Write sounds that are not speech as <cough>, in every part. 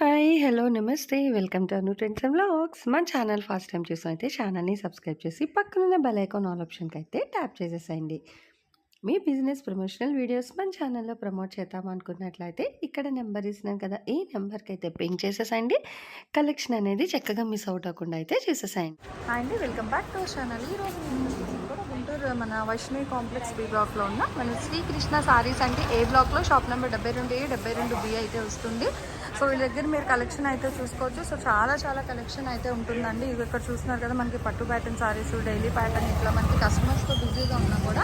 Hi hello నమస్తే. Welcome to Anu trends and vlogs మన channel first time చూసినైతే ఛానల్ని సబ్స్క్రైబ్ చేసి పక్కనున్న బెల్ ఐకాన్ ఆల్ ఆప్షన్కి అయితే ట్యాప్ చేసేసేయండి. మీ బిజినెస్ ప్రమోషనల్ వీడియోస్ మన ఛానల్లో ప్రమోట్ చేద్దాం అనుకున్నట్లయితే ఇక్కడ నెంబర్ ఇస్తున్నాను కదా ఈ నెంబర్కి అయితే పింక్ చేసేసేయండి. కలెక్షన్ అనేది చక్కగా మిస్ అవుట్ అవ్వకుండా అయితే చేసేసేయండి. హాయ్ అండి వెల్కమ్ బ్యాక్ టు ఛానల్. ఈ రోజు కూడా గుంటూరు మన వైష్ణవి కాంప్లెక్స్ బి బ్లాక్లో ఉన్న. మన శ్రీకృష్ణ సారీస్ అంటే ఏ బ్లాక్లో? షాప్ నెంబర్ డెబ్బై రెండు ఏ డెబ్బై రెండు బి అయితే వస్తుంది. సో వీళ్ళ దగ్గర మీరు కలెక్షన్ అయితే చూసుకోవచ్చు. సో చాలా చాలా కలెక్షన్ అయితే ఉంటుందండి. ఇవి ఇక్కడ చూస్తున్నారు కదా మనకి పట్టు ప్యాటర్న్ సారీస్ డైలీ ప్యాటర్న్ ఇట్లా మనకి కస్టమర్స్తో బిజీగా ఉన్నా కూడా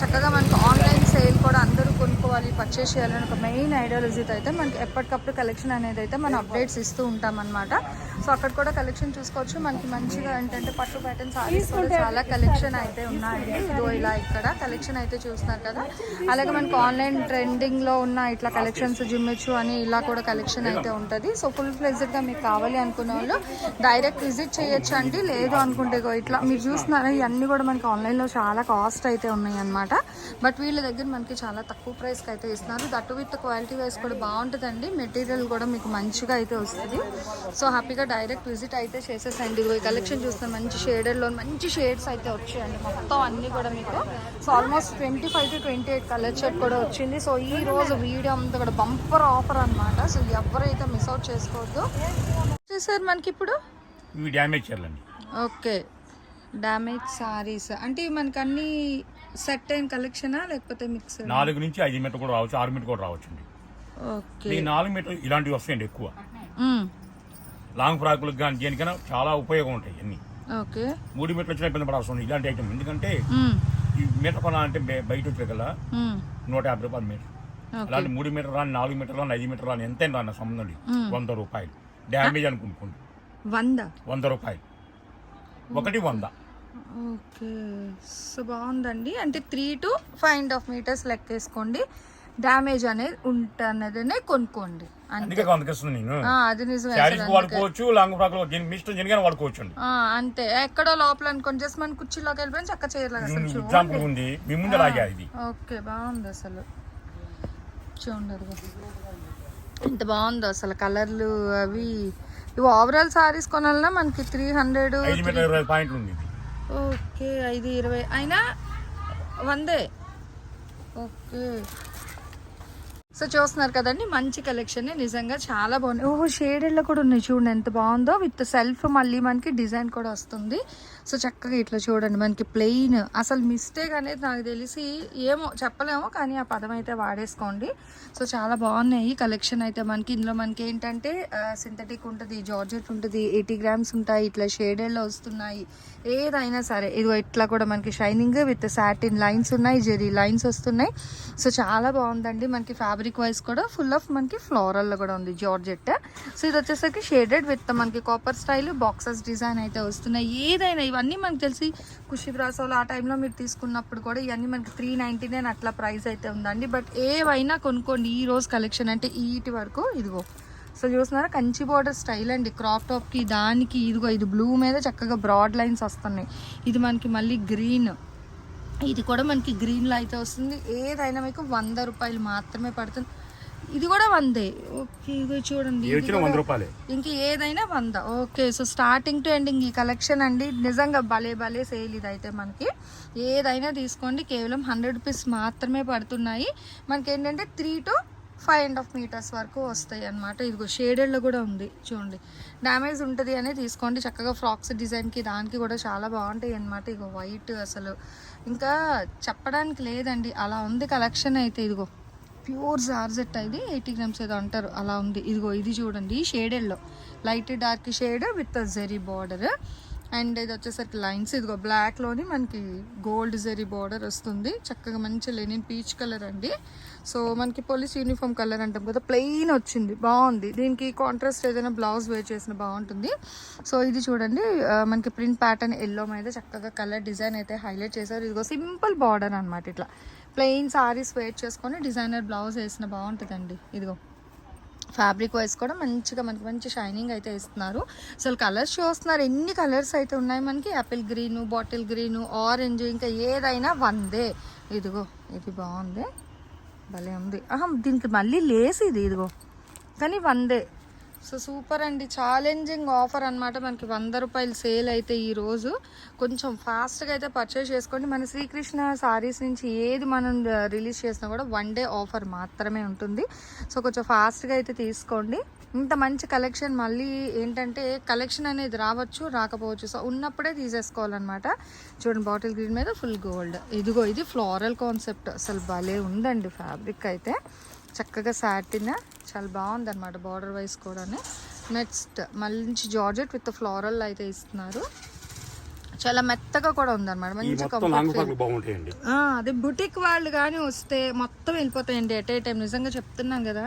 చక్కగా మనకి ఆన్లైన్ సేల్ కూడా అందరూ కొనుక్కోవాలి పర్చేస్ చేయాలని ఒక మెయిన్ ఐడియాలజీతో అయితే మనకి ఎప్పటికప్పుడు కలెక్షన్ అనేది అయితే మనం అప్డేట్స్ ఇస్తూ ఉంటాం అనమాట సో అక్కడ కూడా కలెక్షన్ చూసుకోవచ్చు. మనకి మంచిగా ఏంటంటే పట్టు ప్యాటర్న్ సారీస్ కూడా చాలా కలెక్షన్ అయితే ఉన్నాయండి. ఇదో ఇలా ఇక్కడ కలెక్షన్ అయితే చూస్తున్నారు కదా. అలాగే మనకి ఆన్లైన్ ట్రెండింగ్లో ఉన్న ఇట్లా కలెక్షన్స్ జిమ్మెచ్చు అని ఇలా కూడా కలెక్షన్ అయితే ఉంటుంది. సో ఫుల్ ఫ్లెజ్డ్గా మీకు కావాలి అనుకున్న వాళ్ళు డైరెక్ట్ విజిట్ చేయొచ్చు అండి లేదు అనుకుంటే ఇట్లా మీరు చూస్తున్నారా ఇవన్నీ కూడా మనకి ఆన్లైన్లో చాలా కాస్ట్ అయితే ఉన్నాయి అనమాట బట్ వీళ్ళ దగ్గర మనకి చాలా తక్కువ ప్రైస్కి అయితే ఇస్తున్నారు. దట్టు విత్ క్వాలిటీ వైజ్ కూడా బాగుంటుందండి. మెటీరియల్ కూడా మీకు మంచిగా అయితే వస్తుంది. సో హ్యాపీగా డైరెక్ట్ విజిట్ అయితే చేసేసండి. ఈ కలెక్షన్ చూస్తే మంచి షేడెడ్లో మంచి షేడ్స్ అయితే వచ్చాయండి. మొత్తం అన్ని కూడా మీకు. So almost twenty five to twenty eight colour shirt కూడా వచ్చింది. సో ఈ రోజు వీడియో అంతా కూడా బంపర్ ఆఫర్ అన్నమాట. సో ఎవరైతే మిస్ అవుట్ చేసుకోవద్దు సార్ మనకి ఇప్పుడు ఇవి డ్యామేజ్ చేయాలండి. ఓకే. డ్యామేజ్ సారీస్ అంటే మనకి అన్ని సెట్ అయిన కలెక్షనా లేకపోతే మిక్స్ నాలుగు నుంచి ఐదు మీటర్ కూడా రావచ్చు ఆరు మీటర్ కూడా రావచ్చు అండి ఓకే. ఈ నాలుగు మీటర్ ఇలాంటివి వస్తాయండి ఎక్కువ. లాంగ్ ఫ్రాకులకు కానీ దేనికైనా చాలా ఉపయోగం ఉంటాయి అన్ని ఓకే. మూడు మీటర్లు వచ్చినా ఇబ్బంది పడాల్సి ఇలాంటి ఐటమ్ ఎందుకంటే ఈ మీటర్ కొనాలంటే బయట వచ్చే కదా. నూట యాభై రూపాయలు మీటర్ అలాంటి మూడు మీటర్ రాని నాలుగు మీటర్ రాని ఐదు మీటర్ రాని ఎంత రాని సంబంధం లేదు. వంద రూపాయలు. డ్యామేజ్ అనుకుంటుకోండి. వంద? వంద రూపాయలు. ఒకటి వంద. ఓకే. సో బాగుందండి. అంటే three to five and half metres లెక్కేసుకోండి damage అనేది ఉంటన్నదనే కొనుక్కోండి. అందుకే నేను. అది నిజమే వాడుకోవచ్చు లాంగ్ ఫ్రాక్ ఇష్టం వాడుకోవచ్చు అంతే. ఎక్కడో లోపల అనుకోని జస్ట్ మన కుర్చీలోకి వెళ్ళిపోయి చక్క చేయలేదు ఎగ్జాంపుల్ ఉంది. మీ ముందు లాగా ఇది. ఓకే బాగుంది అసలు. చూడండి. ఎంత బాగుందో అసలు కలర్లు అవి. ఇవి ఓవరాల్ సారీస్ కొనాలన్నా మనకి త్రీ హండ్రెడ్ ఓకే ఐదు ఇరవై. అయినా వందే. ఓకే. సో చూస్తున్నారు కదండి మంచి కలెక్షన్ నిజంగా చాలా బాగుంది. ఓహో షేడెడ్లో కూడా ఉన్నాయి చూడండి. ఎంత బాగుందో. విత్ సెల్ఫ్ మళ్ళీ మనకి డిజైన్ కూడా వస్తుంది. సో చక్కగా ఇట్లా చూడండి మనకి ప్లెయిన్ అసలు మిస్టేక్ అనేది నాకు తెలిసి ఏమో చెప్పలేము కానీ ఆ పదం అయితే వాడేసుకోండి. సో చాలా బాగున్నాయి కలెక్షన్ అయితే మనకి. ఇందులో మనకి ఏంటంటే సింథటిక్ ఉంటుంది జార్జెట్ ఉంటుంది ఎయిటీ గ్రామ్స్ ఉంటాయి ఇట్లా షేడెడ్లో వస్తున్నాయి. ఏదైనా సరే ఇదిగో ఇట్లా కూడా మనకి షైనింగ్ విత్ సాటిన్ లైన్స్ ఉన్నాయి జెరీ లైన్స్ వస్తున్నాయి. సో చాలా బాగుందండి. మనకి ఫ్యాబ్రిక్ వైజ్ కూడా ఫుల్ ఆఫ్ మనకి ఫ్లోరల్లో కూడా ఉంది జార్జెట్ సో ఇది వచ్చేసరికి షేడెడ్ విత్ మనకి కాపర్ స్టైల్ బాక్సెస్ డిజైన్ అయితే వస్తున్నాయి. ఏదైనా ఇవన్నీ మనకు తెలిసి ఖుషి బ్రాసోలు ఆ టైంలో మీరు తీసుకున్నప్పుడు కూడా ఇవన్నీ మనకి త్రీ నైంటీ నైన్ అట్లా ప్రైస్ అయితే ఉందండి. బట్ ఏవైనా కొనుక్కోండి ఈ రోజు కలెక్షన్ అంటే ఈటి వరకు ఇదిగో. సో చూస్తున్నారా? కంచి బార్డర్ స్టైల్ అండి. క్రాప్ టాప్కి దానికి ఇదిగో ఇది బ్లూ మీద చక్కగా బ్రాడ్ లైన్స్ వస్తున్నాయి. ఇది మనకి మళ్ళీ గ్రీన్ ఇది కూడా మనకి గ్రీన్లో అయితే వస్తుంది. ఏదైనా మీకు వంద రూపాయలు మాత్రమే పడుతుంది. ఇది కూడా వందే. ఓకే ఇది చూడండి ఇంక ఏదైనా వంద. Okay so starting to ending ఈ కలెక్షన్ అండి. నిజంగా భలే భలే సేల్ ఇదైతే మనకి. ఏదైనా తీసుకోండి కేవలం హండ్రెడ్ రూపీస్ మాత్రమే పడుతున్నాయి. మనకి ఏంటంటే three to five and half metres వరకు వస్తాయి అనమాట ఇదిగో షేడెడ్లో కూడా ఉంది చూడండి. డ్యామేజ్ ఉంటుంది అనే తీసుకోండి. చక్కగా ఫ్రాక్స్ డిజైన్కి దానికి కూడా చాలా బాగుంటాయి అనమాట ఇగో వైట్ అసలు. ఇంకా చెప్పడానికి లేదండి అలా ఉంది కలెక్షన్ అయితే ఇదిగో. ప్యూర్ జార్జెట్ అయితే ఎయిటీ గ్రామ్స్ ఏదో అంటారు అలా ఉంది. ఇదిగో ఇది చూడండి షేడెడ్లో light dark shade with zari border and ఇది వచ్చేసరికి లైన్స్ ఇదిగో బ్లాక్లోని మనకి గోల్డ్ జెరీ బార్డర్ వస్తుంది. చక్కగా మంచి లెనిన్ పీచ్ కలర్ అండి. సో మనకి పోలీస్ యూనిఫామ్ కలర్ అంటాం కదా ప్లెయిన్ వచ్చింది బాగుంది. దీనికి కాంట్రాస్ట్ ఏదైనా బ్లౌజ్ వేర్ చేసిన బాగుంటుంది. సో ఇది చూడండి మనకి ప్రింట్ ప్యాటర్న్ ఎల్లో మీద చక్కగా కలర్ డిజైన్ అయితే హైలైట్ చేశారు. ఇదిగో సింపుల్ బార్డర్ అనమాట ఇట్లా. ప్లెయిన్ సారీస్ వేర్ చేసుకొని డిజైనర్ బ్లౌజ్ వేసిన బాగుంటుందండి. ఇదిగో. ఫ్యాబ్రిక్ వైజ్ కూడా మంచిగా మనకి మంచి షైనింగ్ అయితే ఇస్తున్నారు అసలు కలర్స్ చూస్తున్నారు. ఎన్ని కలర్స్ అయితే ఉన్నాయి మనకి? Apple green bottle green orange ఇంకా ఏదైనా వందే. ఇదిగో ఇది బాగుంది. భలే ఉంది. ఆహా దీనికి మళ్ళీ లేస్ ఇది ఇదిగో. కానీ వందే. సో సూపర్ అండి. ఛాలెంజింగ్ ఆఫర్ అనమాట మనకి వంద రూపాయలు సేల్ అయితే ఈరోజు కొంచెం ఫాస్ట్గా అయితే పర్చేస్ చేసుకోండి. మన శ్రీకృష్ణ సారీస్ నుంచి ఏది మనం రిలీజ్ చేసినా కూడా వన్ డే ఆఫర్ మాత్రమే ఉంటుంది. సో కొంచెం ఫాస్ట్గా అయితే తీసుకోండి. ఇంత మంచి కలెక్షన్ మళ్ళీ ఏంటంటే కలెక్షన్ అనేది రావచ్చు రాకపోవచ్చు. సో ఉన్నప్పుడే తీసేసుకోవాలన్నమాట. చూడండి బాటిల్ గ్రీన్ మీద ఫుల్ గోల్డ్ ఇదిగో ఇది ఫ్లోరల్ కాన్సెప్ట్ అసలు భలే ఉందండి ఫ్యాబ్రిక్ అయితే. చక్కగా సాటిన చాలా బాగుంది అనమాట బార్డర్ వైజ్ కూడా నెక్స్ట్ మంచి జార్జెట్ విత్ ఫ్లోరల్ అయితే ఇస్తున్నారు. చాలా మెత్తగా కూడా ఉందన్నమాట. ఈ మంచి అదే బుటిక్ వాళ్ళు కానీ వస్తే మొత్తం వెళ్ళిపోతాయండి ఎట్ ఏ టైం నిజంగా చెప్తున్నాం కదా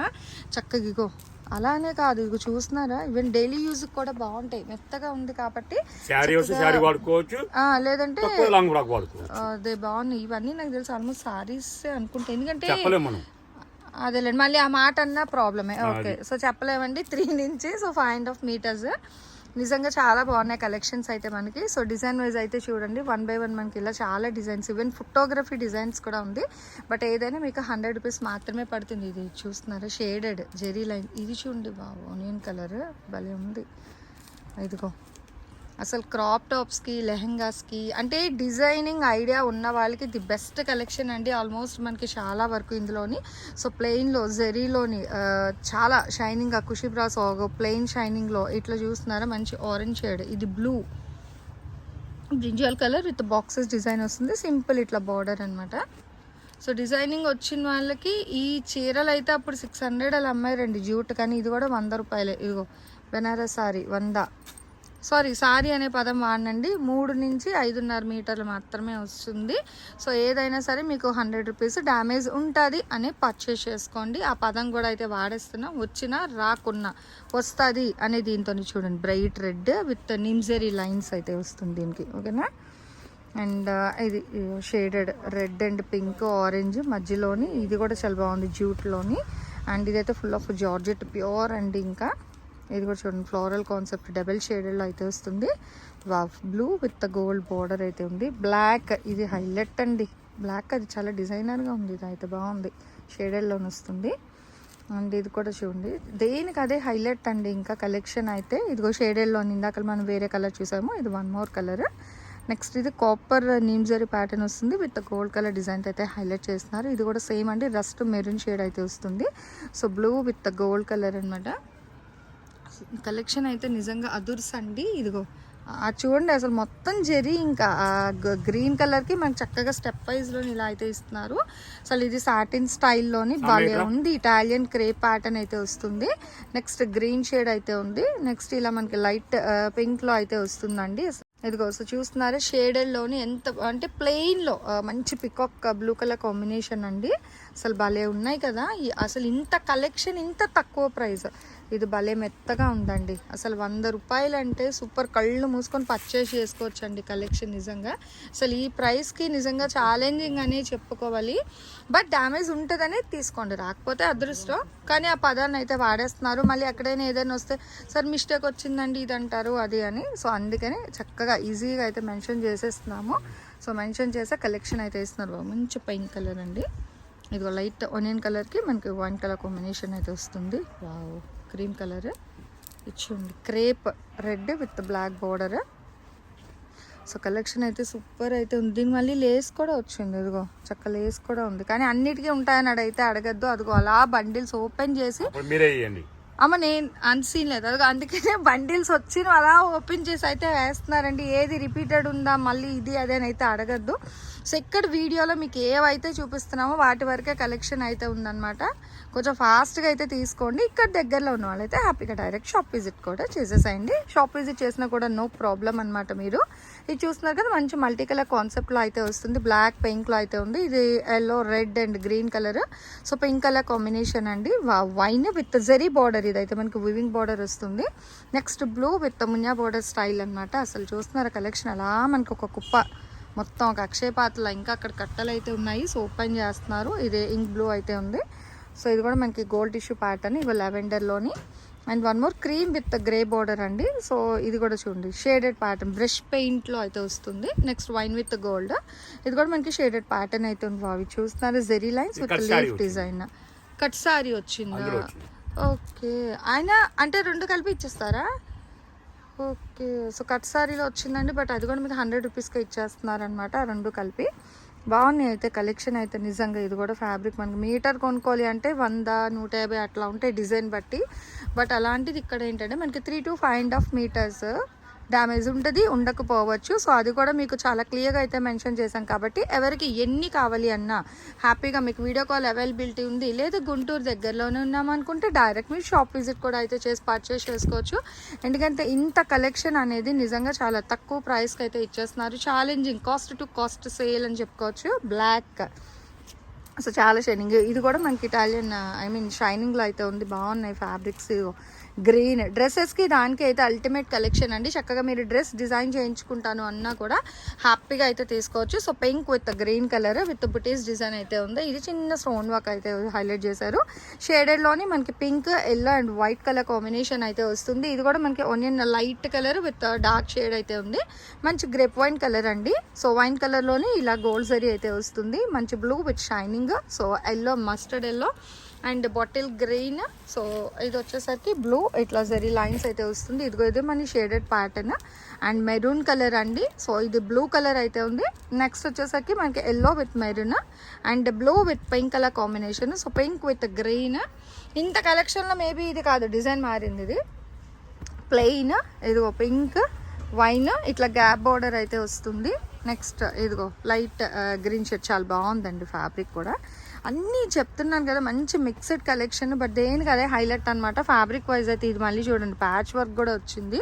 చక్కగా ఇగో. అలానే కాదు ఇగో చూస్తున్నారా? ఈవెన్ డైలీ యూజ్ కూడా బాగుంటాయి. మెత్తగా ఉంది కాబట్టి లేదంటే అదే బాగున్నాయి. ఇవన్నీ నాకు తెలుసు ఆల్మోస్ట్ సారీస్ అనుకుంటా. ఎందుకంటే అదేలేండి. మళ్ళీ ఆ మాట అన్న ప్రాబ్లమే. ఓకే. సో చెప్పలేమండి. త్రీ నుంచి so five and half metres. నిజంగా చాలా బాగున్నాయి కలెక్షన్స్ అయితే మనకి. సో డిజైన్ వైజ్ అయితే చూడండి వన్ బై వన్ మనకి ఇలా చాలా డిజైన్స్. ఈవెన్ ఫోటోగ్రఫీ డిజైన్స్ కూడా ఉంది. బట్ ఏదైనా మీకు హండ్రెడ్ రూపీస్ మాత్రమే పడుతుంది. ఇది చూస్తున్నారా? షేడెడ్ జెరీ లైన్ ఇది చూడండి బాబు. ఆనియన్ కలర్ భలే ఉంది. ఇదిగో. అసలు క్రాప్ టాప్స్కి లెహెంగాస్కి అంటే డిజైనింగ్ ఐడియా ఉన్న వాళ్ళకి ది బెస్ట్ కలెక్షన్ అండి ఆల్మోస్ట్ మనకి చాలా వరకు ఇందులోని. సో ప్లెయిన్లో జెరీలోని చాలా షైనింగ్ ఆ కుషి ప్లెయిన్ షైనింగ్లో ఇట్లా చూస్తున్నారా? మంచి ఆరెంజ్ షేడ్ ఇది blue. Brinjal colour with boxes design వస్తుంది. సింపుల్ ఇట్లా బార్డర్ అనమాట సో డిజైనింగ్ వచ్చిన వాళ్ళకి ఈ చీరలు అయితే అప్పుడు సిక్స్ హండ్రెడ్ అలా అమ్మాయి రండి జూట్ కానీ ఇది కూడా వంద రూపాయలే. ఇదిగో బెనారస్ సారీ వంద. సారీ సారీ అనే పదం వాడండి. మూడు నుంచి ఐదున్నర మీటర్లు మాత్రమే వస్తుంది. సో ఏదైనా సరే మీకు హండ్రెడ్ రూపీస్ డ్యామేజ్ ఉంటుంది అని పర్చేస్ చేసుకోండి. ఆ పదం కూడా అయితే వాడేస్తున్నా. వచ్చినా రాకున్నా వస్తుంది అనే దీంతో చూడండి. బ్రైట్ రెడ్ విత్ నిమ్జరీ లైన్స్ అయితే వస్తుంది దీనికి. ఓకేనా? అండ్ ఇది shaded red and pink orange మధ్యలోని ఇది కూడా చాలా బాగుంది జ్యూట్లోని. అండ్ ఇదైతే full of georgette pure and ఇంకా. ఇది కూడా చూడండి ఫ్లోరల్ కాన్సెప్ట్ డబల్ షేడెడ్లో అయితే వస్తుంది. బ్లూ విత్ గోల్డ్ బార్డర్ అయితే ఉంది. బ్లాక్ ఇది హైలైట్ అండి. బ్లాక్ అది చాలా డిజైనర్గా ఉంది ఇది అయితే బాగుంది షేడెడ్లోని వస్తుంది. అండ్ ఇది కూడా చూడండి. దేనికి అదే హైలైట్ అండి ఇంకా కలెక్షన్ అయితే? ఇదిగో షేడెడ్లో ఇందాక మనం వేరే కలర్ చూసాము ఇది వన్ మోర్ కలర్ నెక్స్ట్ ఇది కాపర్ నీమ్జరీ ప్యాటర్న్ వస్తుంది. విత్ గోల్డ్ కలర్ డిజైన్ అయితే హైలైట్ చేస్తున్నారు. ఇది కూడా సేమ్ అండి రస్ట్ మెరూన్ షేడ్ అయితే వస్తుంది. So blue with gold colour అనమాట కలెక్షన్ అయితే నిజంగా అదుర్స్ అండి ఇదిగో ఆ చూడండి అసలు మొత్తం జెరీ ఇంకా గ్రీన్ కలర్కి మనకి చక్కగా స్టెప్ వైజ్లో ఇలా అయితే ఇస్తున్నారు. అసలు ఇది సాటిన్ స్టైల్లోని భలే ఉంది. ఇటాలియన్ క్రేప్ ప్యాటర్న్ అయితే వస్తుంది. నెక్స్ట్ గ్రీన్ షేడ్ అయితే ఉంది. నెక్స్ట్ ఇలా మనకి లైట్ పింక్లో అయితే వస్తుందండి. ఇదిగో సో చూస్తున్నారు షేడెడ్లోని ఎంత అంటే ప్లెయిన్లో మంచి పికాక్ బ్లూ కలర్ కాంబినేషన్ అండి. అసలు భలే ఉన్నాయి కదా. ఈ- అసలు ఇంత కలెక్షన్ ఇంత తక్కువ ప్రైస్ ఇది భలే మెత్తగా ఉందండి. అసలు వంద రూపాయలు అంటే సూపర్ కళ్ళు మూసుకొని పర్చేస్ చేసుకోవచ్చు అండి కలెక్షన్ నిజంగా. అసలు ఈ ప్రైస్కి నిజంగా ఛాలెంజింగ్ అనే చెప్పుకోవాలి. బట్ డ్యామేజ్ ఉంటుందనే తీసుకోండి. రాకపోతే అదృష్టం. కానీ ఆ పదాన్ని అయితే వాడేస్తున్నారు. మళ్ళీ ఎక్కడైనా ఏదైనా వస్తే సార్ మిస్టేక్ వచ్చిందండి ఇది అంటారు అది అని. సో అందుకని చక్కగా ఈజీగా అయితే మెన్షన్ చేసేస్తున్నాము. సో మెన్షన్ చేసే కలెక్షన్ అయితే ఇస్తున్నారు మంచి పెయిన్ కలర్ అండి. ఇదిగో లైట్ ఆనియన్ కలర్కి మనకి వైన్ కలర్ కాంబినేషన్ అయితే వస్తుంది. Wow cream colour. ఇచ్చింది crepe red with black border. So collection అయితే సూపర్ అయితే ఉంది. దీని మళ్ళీ లేస్ కూడా వచ్చింది ఇదిగో. చక్క లేస్ కూడా ఉంది. కానీ అన్నిటికీ ఉంటాయని అడైతే అడగద్దు. అదిగో అలా బండిల్స్ ఓపెన్ చేసి అమ్మ నేను అన్సీన్ లేదు. అదిగో అందుకనే <laughs> బండిల్స్ వచ్చిన అలా ఓపెన్ చేసి అయితే వేస్తున్నారండి. ఏది రిపీటెడ్ ఉందా మళ్ళీ ఇది అదే అని అయితే అడగద్దు. సో ఇక్కడ వీడియోలో మీకు ఏవైతే చూపిస్తున్నామో వాటి వరకే కలెక్షన్ అయితే ఉందన్నమాట. కొంచెం ఫాస్ట్గా అయితే తీసుకోండి. ఇక్కడ దగ్గరలో ఉన్న వాళ్ళైతే హ్యాపీగా డైరెక్ట్ షాప్ విజిట్ కూడా చేసేసేయండి. షాప్ విజిట్ చేసినా కూడా నో ప్రాబ్లం అనమాట మీరు. ఇది చూస్తున్నారు కదా మంచి మల్టీ కలర్ కాన్సెప్ట్లో అయితే వస్తుంది. బ్లాక్ పింక్లో అయితే ఉంది. ఇది yellow red and green colour so pink colour combination అండి. వైన్ విత్ జెరీ బార్డర్ ఇదైతే మనకి వివింగ్ బార్డర్ వస్తుంది. నెక్స్ట్ బ్లూ విత్ మున్యా బార్డర్ స్టైల్ అన్నమాట. అసలు చూస్తున్నారు కలెక్షన్? అలా మనకు ఒక కుప్ప మొత్తం ఒక అక్షయ పాత్రలో ఇంకా అక్కడ కట్టలు అయితే ఉన్నాయి. సో ఓపెన్ చేస్తున్నారు. ఇది ఇంక్ బ్లూ అయితే ఉంది. సో ఇది కూడా మనకి గోల్డ్ టిష్యూ ప్యాటర్న్ ఇవి లెవెండర్లోని and one more cream with grey border అండి. సో ఇది కూడా చూడండి. షేడెడ్ ప్యాటర్న్ బ్రష్ పెయింట్లో అయితే వస్తుంది. నెక్స్ట్ వైన్ విత్ గోల్డ్ ఇది కూడా మనకి షేడెడ్ ప్యాటర్న్ అయితే ఉంది అవి చూస్తున్నారు zari lines with leaf. Design cut sari వచ్చింది. ఓకే ఆయన అంటే రెండు కలిపి ఇచ్చేస్తారా? ఓకే. సో కట్ సారీలో వచ్చిందండి బట్ అది కూడా మీకు హండ్రెడ్ రూపీస్కి ఇచ్చేస్తున్నారనమాట రెండు కలిపి. బాగున్నాయి అయితే కలెక్షన్ అయితే నిజంగా ఇది కూడా ఫ్యాబ్రిక్ మనకి మీటర్ కొనుక్కోవాలి అంటే వంద నూట యాభై అట్లా ఉంటాయి డిజైన్ బట్టి. బట్ అలాంటిది ఇక్కడ ఏంటంటే మనకి three to five and half meters damage ఉంటుంది ఉండకపోవచ్చు. సో అది కూడా మీకు చాలా క్లియర్గా అయితే మెన్షన్ చేశాం కాబట్టి ఎవరికి ఎన్ని కావాలి అన్నా హ్యాపీగా మీకు వీడియో కాల్ అవైలబిలిటీ ఉంది. లేదా గుంటూరు దగ్గరలోనే ఉన్నామనుకుంటే డైరెక్ట్ మీరు షాప్ విజిట్ కూడా అయితే చేసి పర్చేస్ చేసుకోవచ్చు. ఎందుకంటే ఇంత కలెక్షన్ అనేది నిజంగా చాలా తక్కువ ప్రైస్కి అయితే ఇచ్చేస్తున్నారు. Challenging cost to cost sale అని చెప్పుకోవచ్చు. బ్లాక్ సో చాలా షైనింగ్ ఇది కూడా మనకి ఇటాలియన్ ఐ మీన్ షైనింగ్లో అయితే ఉంది. బాగున్నాయి ఫ్యాబ్రిక్స్ గ్రీన్. డ్రెస్సెస్కి దానికి అయితే అల్టిమేట్ కలెక్షన్ అండి. చక్కగా మీరు డ్రెస్ డిజైన్ చేయించుకుంటాను అన్నా కూడా హ్యాపీగా అయితే తీసుకోవచ్చు. So pink with green colour with buttis design అయితే ఉంది. ఇది చిన్న స్టోన్ వర్క్ అయితే హైలైట్ చేశారు. షేడెడ్లోని మనకి pink yellow and white colour combination అయితే వస్తుంది. ఇది కూడా మనకి onion light colour with dark shade అయితే ఉంది. మంచి గ్రేప్ వైన్ కలర్ అండి. సో వైన్ కలర్లోని ఇలా గోల్డ్ జరీ అయితే వస్తుంది. మంచి blue with shining. So yellow mustard yellow. And bottle green. So ఇది వచ్చేసరికి బ్లూ. ఇట్లా జరీ లైన్స్ అయితే వస్తుంది. ఇదిగో ఇది మన shaded pattern. And maroon colour అండి. సో ఇది బ్లూ కలర్ అయితే ఉంది. నెక్స్ట్ వచ్చేసరికి మనకి yellow with maroon and blue with pink colour combination. So pink with green. ఇంత కలెక్షన్లో మేబీ ఇది కాదు. డిజైన్ మారింది ఇది. ప్లెయిన్. ఇదిగో పింక్. వైన్ ఇట్లా గ్యాప్ బార్డర్ అయితే వస్తుంది. నెక్స్ట్ ఇదిగో లైట్ గ్రీన్ షర్ట్ చాలా బాగుందండి ఫ్యాబ్రిక్ కూడా. అన్నీ చెప్తున్నాను కదా మంచి మిక్స్డ్ కలెక్షన్ బట్ దేనికి అదే హైలైట్ అనమాట ఫ్యాబ్రిక్ వైజ్ అయితే ఇది మళ్ళీ చూడండి ప్యాచ్ వర్క్ కూడా వచ్చింది.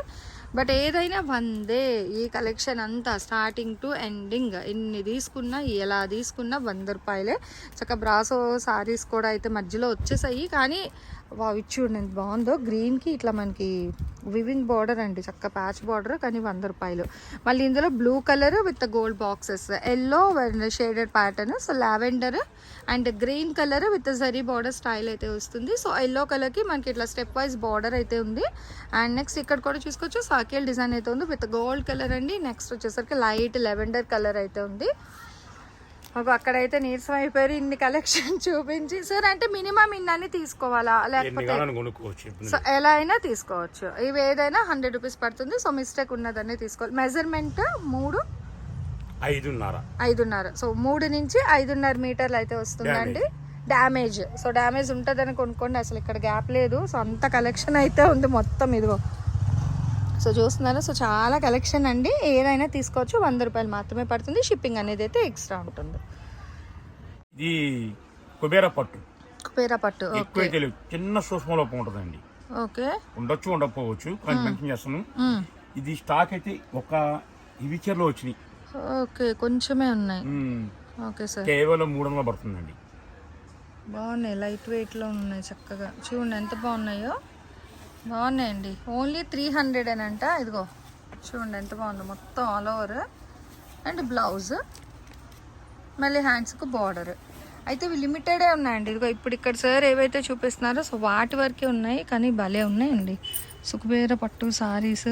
బట్ ఏదైనా వందే ఈ కలెక్షన్ అంతా స్టార్టింగ్ టు ఎండింగ్ ఎన్ని తీసుకున్నా ఎలా తీసుకున్నా వంద రూపాయలే. చక్క బ్రాసో సారీస్ కూడా అయితే మధ్యలో వచ్చేసాయి. కానీ వా ఇది చూడండి ఎంత బాగుందో. గ్రీన్కి ఇట్లా మనకి వివింగ్ బార్డర్ అండి. చక్క ప్యాచ్ బార్డర్ కానీ వంద రూపాయలు. మళ్ళీ ఇందులో blue colour with gold boxes yellow shaded pattern so lavender and green colour with zari border style అయితే వస్తుంది. సో ఎల్లో కలర్కి మనకి ఇట్లా స్టెప్ వైజ్ బార్డర్ అయితే ఉంది. అండ్ నెక్స్ట్ ఇక్కడ కూడా చూసుకోవచ్చు సాకేల్ డిజైన్ అయితే ఉంది విత్ గోల్డ్ కలర్ అండి. నెక్స్ట్ వచ్చేసరికి లైట్ లెవెండర్ కలర్ అయితే ఉంది. మాకు అక్కడైతే నీరసం అయిపోయారు. ఇన్ని కలెక్షన్ <laughs> చూపించి. సార్ అంటే మినిమం ఇన్ని తీసుకోవాలా? లేకపోతే ఎలా అయినా తీసుకోవచ్చు. ఇవి ఏదైనా హండ్రెడ్ రూపీస్ పడుతుంది. సో మిస్టేక్ ఉన్నదన్నీ తీసుకోవాలి. మెజర్మెంట్ మూడు? ఐదున్నర. ఐదున్నర. సో మూడు నుంచి ఐదున్నర మీటర్లు అయితే వస్తుందండి. డ్యామేజ్ సో డ్యామేజ్ ఉంటుందని కొనుక్కోండి. అసలు ఇక్కడ గ్యాప్ లేదు. సో అంత కలెక్షన్ అయితే ఉంది మొత్తం ఇదిగో. సో చూస్తున్నారా. సో చాలా కలెక్షన్ అండి. ఏదైనా తీసుకోవచ్చు. వంద రూపాయలు మాత్రమే పడుతుంది. షిప్పింగ్ అనేది అయితే ఎక్స్ట్రా ఉంటుంది. ఇది కుబేర పట్టు. కుపేరా పట్టు. ఎక్కువ తెలియదు చిన్న సూక్ష్మ లోపం ఉంటుందండి. ఓకే. ఉండొచ్చు ఉండకపోవచ్చు కానీ మెన్షన్ చేస్తాను. ఇది స్టాక్ అయితే ఒక ఇవి చీరలో వచ్చినాయి. ఓకే. కొంచెమే ఉన్నాయి. Okay sir. కేవలం మూడు వందలు పడుతుందండి. బాగున్నాయి. లైట్ వెయిట్లో ఉన్నాయి చక్కగా. చూడండి ఎంత బాగున్నాయో. బాగున్నాయండి. ఓన్లీ త్రీ హండ్రెడ్ అని అంట. ఇదిగో చూడండి ఎంత బాగుందో. మొత్తం ఆల్ ఓవర్ అండ్ బ్లౌజ్ మళ్ళీ హ్యాండ్స్కి బార్డర్ అయితే ఇవి లిమిటెడే ఉన్నాయండి. ఇదిగో ఇప్పుడు ఇక్కడ సార్ ఏవైతే చూపిస్తున్నారో సో వాటి వరకే ఉన్నాయి కానీ భలే ఉన్నాయండి. సుఖబేర పట్టు సారీస్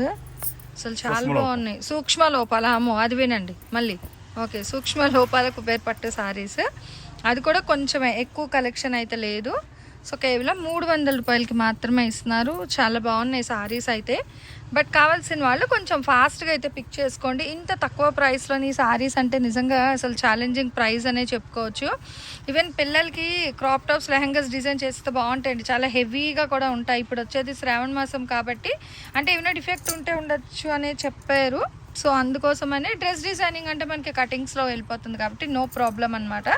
అసలు చాలా. బాగున్నాయి. సూక్ష్మ లోపాల అమ్మో అది వినండి. మళ్ళీ. ఓకే సూక్ష్మ లోపాల కుబేర్ పట్టు సారీస్ అది కూడా కొంచెమే ఎక్కువ కలెక్షన్ అయితే లేదు. సో కేవలం మూడు వందల రూపాయలకి మాత్రమే ఇస్తున్నారు. చాలా బాగున్నాయి సారీస్ అయితే. బట్ కావాల్సిన వాళ్ళు కొంచెం ఫాస్ట్గా అయితే పిక్ చేసుకోండి. ఇంత తక్కువ ప్రైస్లోని సారీస్ అంటే నిజంగా అసలు ఛాలెంజింగ్ ప్రైస్ అనే చెప్పుకోవచ్చు. ఈవెన్ పిల్లలకి క్రాప్ టాప్స్ లెహంగాస్ డిజైన్ చేస్తే బాగుంటాయండి. చాలా హెవీగా కూడా ఉంటాయి. ఇప్పుడు వచ్చేది శ్రావణ మాసం కాబట్టి అంటే ఏమైనా డిఫెక్ట్ ఉంటే ఉండొచ్చు అనే చెప్పారు. సో అందుకోసమనే డ్రెస్ డిజైనింగ్ అంటే మనకి కటింగ్స్లో వెళ్ళిపోతుంది కాబట్టి నో ప్రాబ్లం అనమాట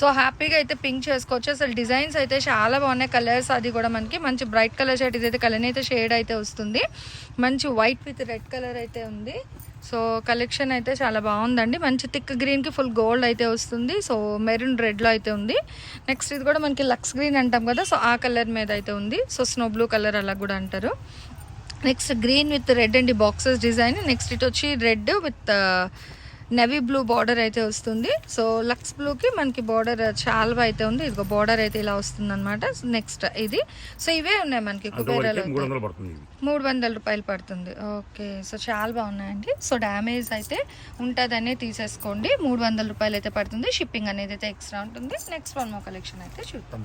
సో హ్యాపీగా అయితే పింక్ చేసుకోవచ్చు. అసలు డిజైన్స్ అయితే చాలా బాగున్నాయి. కలర్స్ అది కూడా మనకి మంచి బ్రైట్ కలర్ షర్ట్ ఇదైతే కలర్ అయితే షేడ్ అయితే వస్తుంది. మంచి వైట్ విత్ రెడ్ కలర్ అయితే ఉంది. సో కలెక్షన్ అయితే చాలా బాగుందండి. మంచి థిక్ గ్రీన్కి ఫుల్ గోల్డ్ అయితే వస్తుంది. సో మెరూన్ రెడ్లో అయితే ఉంది. నెక్స్ట్ ఇది కూడా మనకి లక్స్ గ్రీన్ అంటాం కదా సో ఆ కలర్ మీద అయితే ఉంది. సో స్నో బ్లూ కలర్ అలా కూడా అంటారు. నెక్స్ట్ గ్రీన్ విత్ రెడ్ అండి బాక్సెస్ డిజైన్. నెక్స్ట్ ఇటు వచ్చి red with navy blue border అయితే వస్తుంది. సో లక్స్ బ్లూకి మనకి బార్డర్ చాలా అయితే ఉంది. ఇదిగో బార్డర్ అయితే ఇలా వస్తుంది అనమాట నెక్స్ట్ ఇది. సో ఇవే ఉన్నాయి మనకి కుబేరాలో మూడు వందల రూపాయలు పడుతుంది. ఓకే. సో చాలా బాగున్నాయండి. సో డ్యామేజ్ అయితే ఉంటుందనే తీసేసుకోండి. మూడు వందల రూపాయలు అయితే పడుతుంది. షిప్పింగ్ అనేది అయితే ఎక్స్ట్రా ఉంటుంది. నెక్స్ట్ వన్ మో కలెక్షన్ అయితే చూద్దాం.